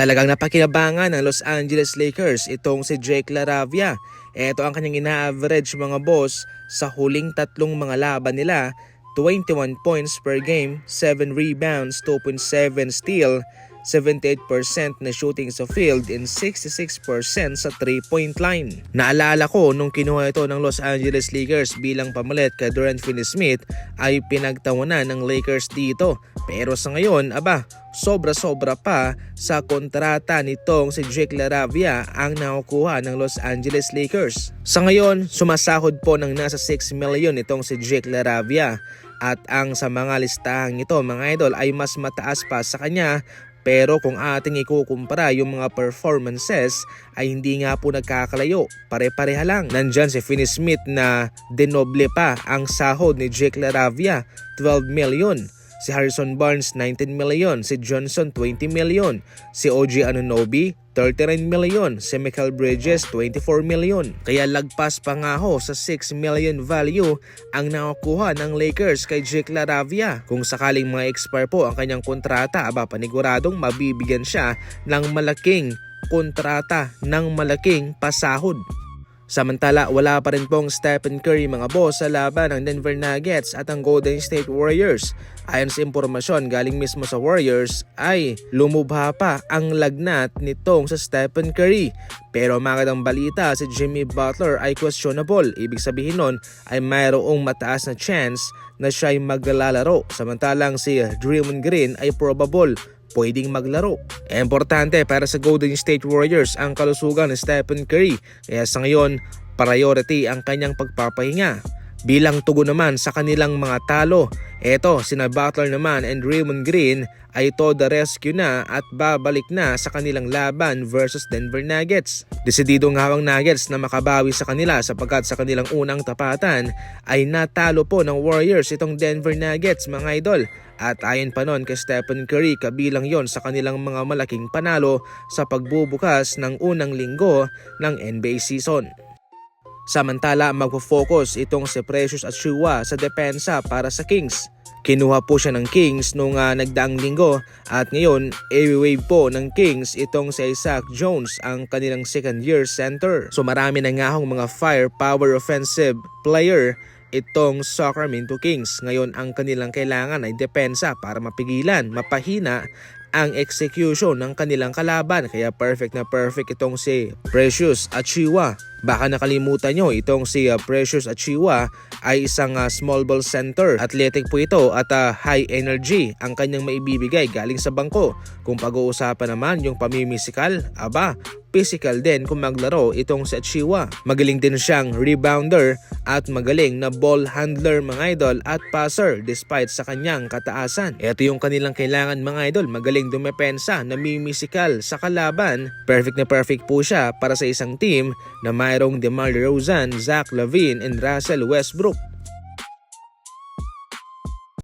Talagang napakinabangan ng Los Angeles Lakers itong si Jake LaRavia. Ito ang kanyang ina-average mga boss sa huling tatlong mga laban nila. 21 points per game, 7 rebounds, 2.7 steal, 78% na shooting sa field and 66% sa 3-point line. Naalala ko nung kinuha ito ng Los Angeles Lakers bilang pamalit kay Durant Finney-Smith ay pinagtawanan ng Lakers dito. Pero sa ngayon, aba, sobra-sobra pa sa kontrata nitong si Jake LaRavia ang nakukuha ng Los Angeles Lakers. Sa ngayon, sumasahod po ng nasa 6 million itong si Jake LaRavia at ang sa mga listahang ito mga idol ay mas mataas pa sa kanya pero kung ating ikukumpara yung mga performances ay hindi nga po nagkakalayo. Pare-pareha lang. Nandyan si Finney Smith na denoble pa ang sahod ni Jake LaRavia, 12 million. Si Harrison Barnes 19 million, si Johnson 20 million, si OG Anunoby 39 million, si Michael Bridges 24 million. Kaya lagpas pa nga ho sa 6 million value ang nakukuha ng Lakers kay Jake LaRavia. Kung sakaling mga expire po ang kanyang kontrata, aba paniguradong mabibigyan siya ng malaking kontrata ng malaking pasahod. Samantala, wala pa rin pong Stephen Curry mga boss sa laban ng Denver Nuggets at ang Golden State Warriors. Ayon sa impormasyon galing mismo sa Warriors ay lumubha pa ang lagnat nitong sa Stephen Curry. Pero magandang balita si Jimmy Butler ay questionable. Ibig sabihin nun ay mayroong mataas na chance na siya ay maglalaro. Samantalang si Draymond Green ay probable pwedeng maglaro. E, Importante para sa Golden State Warriors ang kalusugan ni Stephen Curry kaya sa ngayon priority ang kanyang pagpapahinga. Bilang tugon naman sa kanilang mga talo, eto sina Butler naman and Raymond Green ay to the rescue na at babalik na sa kanilang laban versus Denver Nuggets. Desidido nga ang Nuggets na makabawi sa kanila sapagkat sa kanilang unang tapatan ay natalo po ng Warriors itong Denver Nuggets mga idol. At ayon pa nun kay Stephen Curry, kabilang yon sa kanilang mga malaking panalo sa pagbubukas ng unang linggo ng NBA season. Samantala, magpo-focus itong si Precious at Shua sa depensa para sa Kings. Kinuha po siya ng Kings nung uh, nagdaang linggo at ngayon i-wave po ng Kings itong si Isaac Jones ang kanilang second year center. So marami na nga mga firepower offensive player itong Sacramento Kings. Ngayon ang kanilang kailangan ay depensa para mapigilan, mapahina ang execution ng kanilang kalaban. Kaya perfect na perfect itong si Precious at Chiwa. Baka nakalimutan nyo itong si uh, Precious at Chiwa ay isang uh, small ball center. Athletic po ito at uh, high energy ang kanyang maibibigay galing sa bangko. Kung pag-uusapan naman yung pamimisikal, aba, physical din kung maglaro itong si Chiwa. Magaling din siyang rebounder at magaling na ball handler mga idol at passer despite sa kanyang kataasan. Ito yung kanilang kailangan mga idol, magaling dumepensa, namimisikal sa kalaban. Perfect na perfect po siya para sa isang team na mayroong DeMar DeRozan, Zach Lavine and Russell Westbrook.